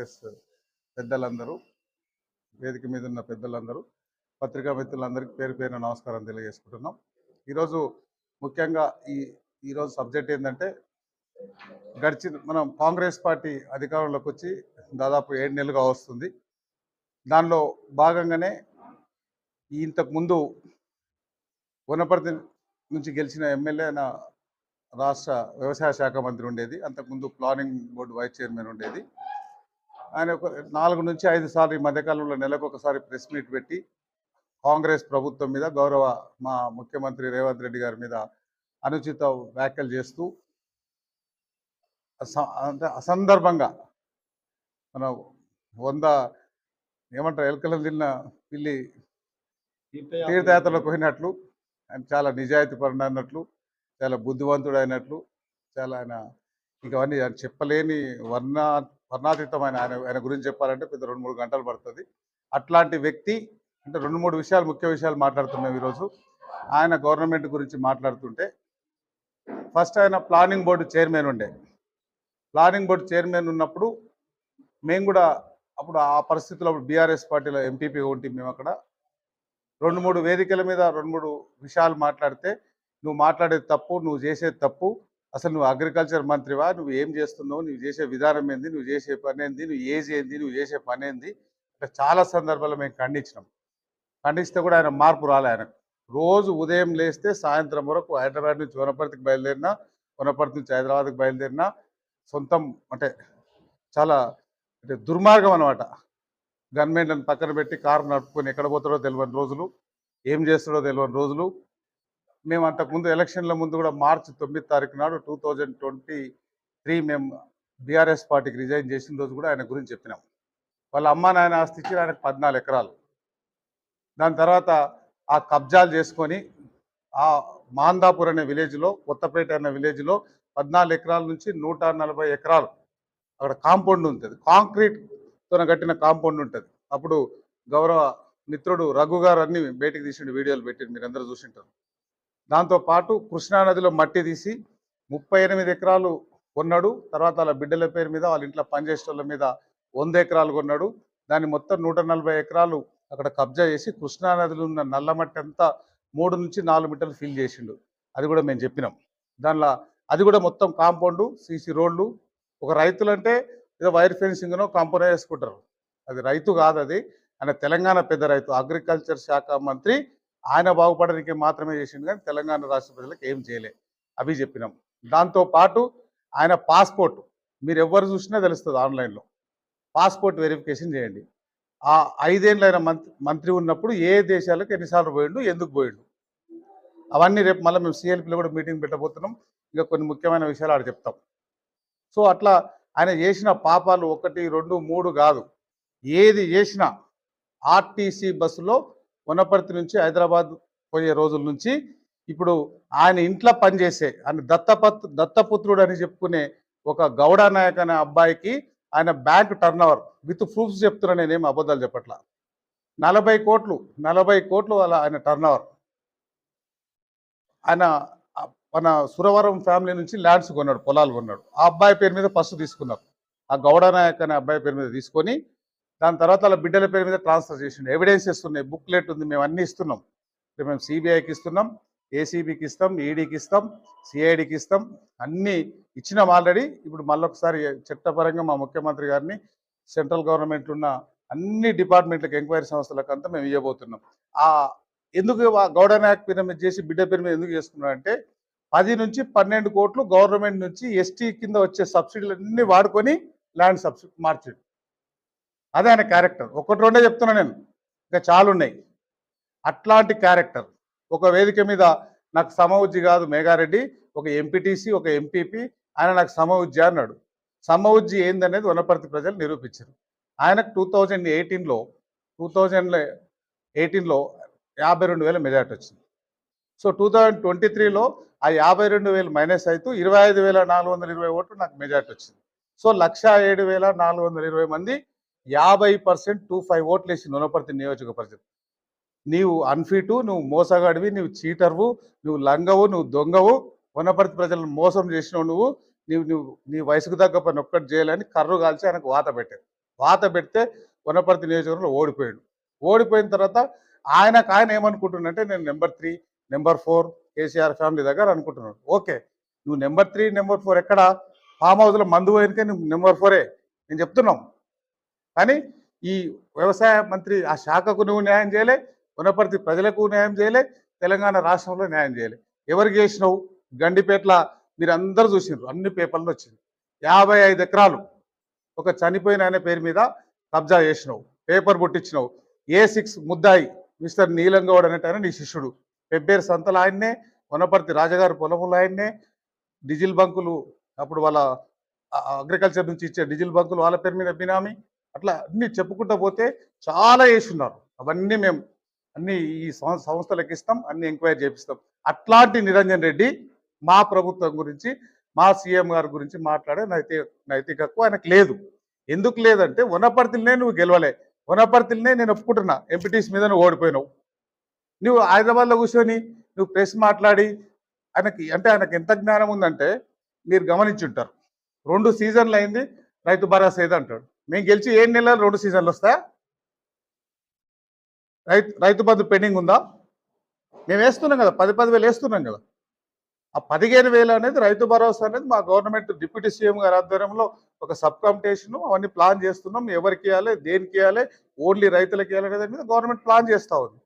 కాంగ్రెస్ పెద్దలందరూ వేదిక మీద ఉన్న పెద్దలందరూ పత్రికా మిత్రులందరికీ పేరు పేరున నమస్కారం తెలియజేసుకుంటున్నాం. ఈరోజు ముఖ్యంగా ఈ ఈరోజు సబ్జెక్ట్ ఏంటంటే గడిచిన మనం కాంగ్రెస్ పార్టీ అధికారంలోకి వచ్చి దాదాపు ఏడు నెలలుగా వస్తుంది. దానిలో భాగంగానే ఇంతకు ముందు వనపర్తి నుంచి గెలిచిన ఎమ్మెల్యే నా రాష్ట్ర వ్యవసాయ శాఖ మంత్రి ఉండేది. అంతకుముందు ప్లానింగ్ బోర్డు వైస్ చైర్మన్ ఉండేది. ఆయన ఒక నాలుగు నుంచి ఐదు సార్లు ఈ మధ్యకాలంలో నెలకు ఒకసారి ప్రెస్ మీట్ పెట్టి కాంగ్రెస్ ప్రభుత్వం మీద గౌరవ మా ముఖ్యమంత్రి రేవంత్ రెడ్డి గారి మీద అనుచిత వ్యాఖ్యలు చేస్తూ అంటే అసందర్భంగా మన వంద ఏమంటారు ఎలకలను తిన్న పిల్లి తీర్థయాత్రలకు పోయినట్లు ఆయన చాలా నిజాయితీ పరుడు అన్నట్లు చాలా బుద్ధివంతుడు అయినట్లు చాలా ఆయన ఇంకా అవన్నీ ఆయన చెప్పలేని వర్ణ వర్ణాతీతమైన ఆయన ఆయన గురించి చెప్పాలంటే పెద్ద రెండు మూడు గంటలు పడుతుంది. అట్లాంటి వ్యక్తి అంటే రెండు మూడు విషయాలు ముఖ్య విషయాలు మాట్లాడుతున్నాం ఈరోజు. ఆయన గవర్నమెంట్ గురించి మాట్లాడుతుంటే ఫస్ట్ ఆయన ప్లానింగ్ బోర్డు చైర్మన్ ఉండే. ప్లానింగ్ బోర్డు చైర్మన్ ఉన్నప్పుడు మేము కూడా అప్పుడు ఆ పరిస్థితుల్లో బీఆర్ఎస్ పార్టీలో ఎంపీపీ ఉంటే మేము అక్కడ. రెండు మూడు వేదికల మీద రెండు మూడు విషయాలు మాట్లాడితే నువ్వు మాట్లాడేది తప్పు నువ్వు చేసేది తప్పు అసలు నువ్వు అగ్రికల్చర్ మంత్రివా? నువ్వు ఏం చేస్తున్నావు? నువ్వు చేసే విధానం ఏంది? నువ్వు చేసే పని ఏంది? నువ్వు ఏజ్ ఏంది? నువ్వు చేసే పని ఏంది? అంటే చాలా సందర్భాల్లో మేము ఖండించినాం. ఖండిస్తే కూడా ఆయన మార్పు రాలే ఆయనకు. రోజు ఉదయం లేస్తే సాయంత్రం వరకు హైదరాబాద్ నుంచి వనపర్తికి బయలుదేరినా వనపర్తి నుంచి హైదరాబాద్కి బయలుదేరినా సొంతం అంటే చాలా అంటే దుర్మార్గం అనమాట గన్మెన్లను పక్కన పెట్టి కారు నడుపుకొని ఎక్కడ పోతాడో తెలియని రోజులు ఏం చేస్తాడో తెలియని రోజులు మేము అంతకుముందు ఎలక్షన్ల ముందు కూడా మార్చి తొమ్మిది తారీఖు నాడు టూ థౌజండ్ ట్వంటీ త్రీ మేము బీఆర్ఎస్ పార్టీకి రిజైన్ చేసిన రోజు కూడా ఆయన గురించి చెప్పినాం. వాళ్ళ అమ్మ నాయన ఆస్తి ఇచ్చి ఆయనకు పద్నాలుగు ఎకరాలు. దాని తర్వాత ఆ కబ్జాలు చేసుకొని ఆ మాందాపూర్ అనే విలేజ్లో కొత్తపేట అనే విలేజ్లో పద్నాలుగు ఎకరాల నుంచి నూట నలభై ఎకరాలు అక్కడ కాంపౌండ్ ఉంటుంది. కాంక్రీట్తో కట్టిన కాంపౌండ్ ఉంటుంది. అప్పుడు గౌరవ మిత్రుడు రఘు గారు అన్ని బయటికి తీసిండు వీడియోలు పెట్టిండు మీరు అందరూ చూసింటారు. దాంతో పాటు కృష్ణానదిలో మట్టి తీసి ముప్పై ఎనిమిది ఎకరాలు కొన్నాడు. తర్వాత వాళ్ళ బిడ్డల పేరు మీద వాళ్ళ ఇంట్లో పనిచేసేటోళ్ళ మీద వంద ఎకరాలు కొన్నాడు. దాన్ని మొత్తం నూట నలభై ఎకరాలు అక్కడ కబ్జా చేసి కృష్ణానదిలో ఉన్న నల్ల మట్టి అంతా మూడు నుంచి నాలుగు మీటర్లు ఫిల్ చేసిండు. అది కూడా మేము చెప్పినాం. దానిలో అది కూడా మొత్తం కాంపౌండ్ సీసీ రోడ్లు ఒక రైతులు అంటే ఏదో వైర్ ఫెన్సింగ్నో కాంపౌండ్ వేసుకుంటారు. అది రైతు కాదు అది. ఆయన తెలంగాణ పెద్ద రైతు అగ్రికల్చర్ శాఖ మంత్రి ఆయన బాగుపడడానికి మాత్రమే చేసిండు కానీ తెలంగాణ రాష్ట్ర ప్రజలకు ఏం చేయలే. అవి చెప్పినాం. దాంతో పాటు ఆయన పాస్పోర్ట్ మీరు ఎవరు చూసినా తెలుస్తుంది ఆన్లైన్లో. పాస్పోర్ట్ వెరిఫికేషన్ చేయండి. ఆ ఐదేళ్ళైన మంత్రి మంత్రి ఉన్నప్పుడు ఏ దేశాలకు ఎన్నిసార్లు పోయిండు ఎందుకు పోయిండు? అవన్నీ రేపు మళ్ళీ మేము సిఎల్పిలో కూడా మీటింగ్ పెట్టబోతున్నాం. ఇంకా కొన్ని ముఖ్యమైన విషయాలు ఆడ చెప్తాం. సో అట్లా ఆయన చేసిన పాపాలు ఒకటి రెండు మూడు కాదు. ఏది చేసినా ఆర్టీసీ బస్సులో వనపర్తి నుంచి హైదరాబాద్ పోయే రోజుల నుంచి ఇప్పుడు ఆయన ఇంట్లో పనిచేసే ఆయన దత్తపత్ దత్తపుత్రుడు అని చెప్పుకునే ఒక గౌడ నాయక్ అనే అబ్బాయికి ఆయన bank turn over with proofs చెప్తున్నా నేనేం అబద్ధాలు చెప్పట్లా. నలభై కోట్లు నలభై కోట్లు వాళ్ళ ఆయన టర్న్ ఓవర్ ఆయన మన సురవరం ఫ్యామిలీ నుంచి ల్యాండ్స్ కొన్నాడు పొలాలు కొన్నాడు. ఆ అబ్బాయి పేరు మీద ఫస్ట్ తీసుకున్నారు. ఆ గౌడ నాయక్ అనే అబ్బాయి పేరు మీద తీసుకొని దాని తర్వాత వాళ్ళ బిడ్డల పేరు మీద ట్రాన్స్ఫర్ చేసిండు. ఎవిడెన్సెస్ ఉన్నాయి బుక్లెట్ ఉంది. మేము అన్నీ ఇస్తున్నాం. ఇప్పుడు మేము సిబిఐకి ఇస్తున్నాం. ఏసీబీకి ఇస్తాం. ఈడీకి ఇస్తాం. సిఐడికి ఇస్తాం. అన్నీ ఇచ్చినాం ఆల్రెడీ ఇప్పుడు మళ్ళొకసారి చట్టపరంగా మా ముఖ్యమంత్రి గారిని సెంట్రల్ గవర్నమెంట్ ఉన్న అన్ని డిపార్ట్మెంట్లకు ఎంక్వైరీ సంస్థలకు అంతా మేము ఇవ్వబోతున్నాం ఆ ఎందుకు గౌడ నాయక్ పిరమిడ్ చేసి బిడ్డ పేరు మీద ఎందుకు చేసుకున్నారంటే పది నుంచి పన్నెండు కోట్లు గవర్నమెంట్ నుంచి ఎస్టీ కింద వచ్చే సబ్సిడీలన్నీ వాడుకొని ల్యాండ్ సబ్సిడీ మార్చాడు. అదే ఆయన క్యారెక్టర్ ఒకటి రెండే చెప్తున్నా నేను. ఇంకా చాలా ఉన్నాయి అట్లాంటి క్యారెక్టర్ ఒక వేదిక మీద నాకు సమవుజ్జి కాదు మేఘారెడ్డి ఒక ఎంపీటీసీ ఒక ఎంపీపీ ఆయన నాకు సమవుజ్జి అన్నాడు. సమవుజ్జి ఏందనేది వనపర్తి ప్రజలు నిరూపించారు. ఆయనకు టూ థౌజండ్ ఎయిటీన్లో టూ థౌజండ్ ఎయిటీన్లో యాభై రెండు వేల మెజార్టీ వచ్చింది. సో టూ థౌజండ్ ట్వంటీ త్రీలో ఆ యాభై రెండు వేలు మైనస్ అవుతూ ఇరవై ఐదు వేల నాలుగు వందల ఇరవై ఓట్లు నాకు మెజార్టీ వచ్చింది. సో లక్ష ఏడు వేల నాలుగు వందల ఇరవై మంది యాభై పర్సెంట్ టూ ఫైవ్ ఓట్లు వేసి నొనపర్తి పరిషత్. నీవు అన్ఫిటు నువ్వు మోసగాడివి నువ్వు చీటర్వు నువ్వు లంగవు నువ్వు దొంగవు వనపర్తి ప్రజలను మోసం చేసినావు నువ్వు నీవు నువ్వు నీ వయసుకు తగ్గ పని ఒక్కటి చేయాలని కర్రు కాల్చి ఆయనకు వాత పెట్టారు. వాత పెడితే వనపర్తి నియోజకవర్గంలో ఓడిపోయాడు. ఓడిపోయిన తర్వాత ఆయనకు ఆయన ఏమనుకుంటున్నంటే నేను number three number four KCR family దగ్గర అనుకుంటున్నాడు ఓకే నువ్వు నెంబర్ త్రీ నెంబర్ ఫోర్ ఎక్కడ? ఫామ్ హౌస్లో మందు పోయినకే నువ్వు నెంబర్ ఫోరే. నేను చెప్తున్నాం. కానీ ఈ వ్యవసాయ మంత్రి ఆ శాఖకు నువ్వు న్యాయం చేయలే వనపర్తి ప్రజలకు న్యాయం చేయలే తెలంగాణ రాష్ట్రంలో న్యాయం చేయలే. ఎవరికి చేసినావు? గండిపేట్ల మీరు అందరూ చూసినారు అన్ని పేపర్లు వచ్చింది. యాభై ఐదు ఎకరాలు ఒక చనిపోయిన ఆయన పేరు మీద కబ్జా చేసినావు పేపర్ పుట్టించినావు ఏ సిక్స్ ముద్దాయి మిస్టర్ నీలంగౌడ్ అనేటైన నీ శిష్యుడు. పెబ్బేరు సంతలు ఆయన్నే వనపర్తి రాజగారి పొలములు ఆయన్నే డీజిల్ బంకులు అప్పుడు వాళ్ళ అగ్రికల్చర్ నుంచి ఇచ్చే డీజిల్ బంకులు వాళ్ళ పేరు మీద బినామీ. అట్లా అన్ని చెప్పుకుంటూ పోతే చాలా వేసున్నారు అవన్నీ మేము అన్ని ఈ సం- సంస్థలకు ఇస్తాం అన్ని ఎంక్వైరీ చేపిస్తాం. అట్లాంటి నిరంజన్ రెడ్డి మా ప్రభుత్వం గురించి మా సీఎం గారి గురించి మాట్లాడే నైతిక నైతిక హక్కు ఆయనకు లేదు. ఎందుకు లేదంటే వనపర్తిలోనే నువ్వు గెలవలే. వనపర్తిలోనే నేను ఒప్పుకుంటున్నా. ఎంపీటీస్ మీద నువ్వు ఓడిపోయినావు. నువ్వు హైదరాబాద్లో కూర్చొని నువ్వు ప్రెస్ మాట్లాడి ఆయనకి అంటే ఆయనకి ఎంత జ్ఞానం ఉందంటే మీరు గమనించుంటారు. రెండు సీజన్లు అయింది రైతు భరోసా ఏదంటాడు అంటాడు మేము గెలిచి ఏడు నెలలు రెండు సీజన్లు వస్తా రైతు రైతు బంధు పెండింగ్ ఉందా? మేము వేస్తున్నాం కదా పది పది వేలు వేస్తున్నాం కదా. ఆ పదిహేను వేలు అనేది రైతు భరోసా అనేది మా గవర్నమెంట్ డిప్యూటీ సీఎం గారి ఆధ్వర్యంలో ఒక సబ్ కాంపిటీషన్ అవన్నీ ప్లాన్ చేస్తున్నాం. ఎవరికి ఇవ్వాలి దేనికి ఇవ్వాలి ఓన్లీ రైతులకు ఇవ్వాలి అనేది గవర్నమెంట్ ప్లాన్ చేస్తా ఉంది.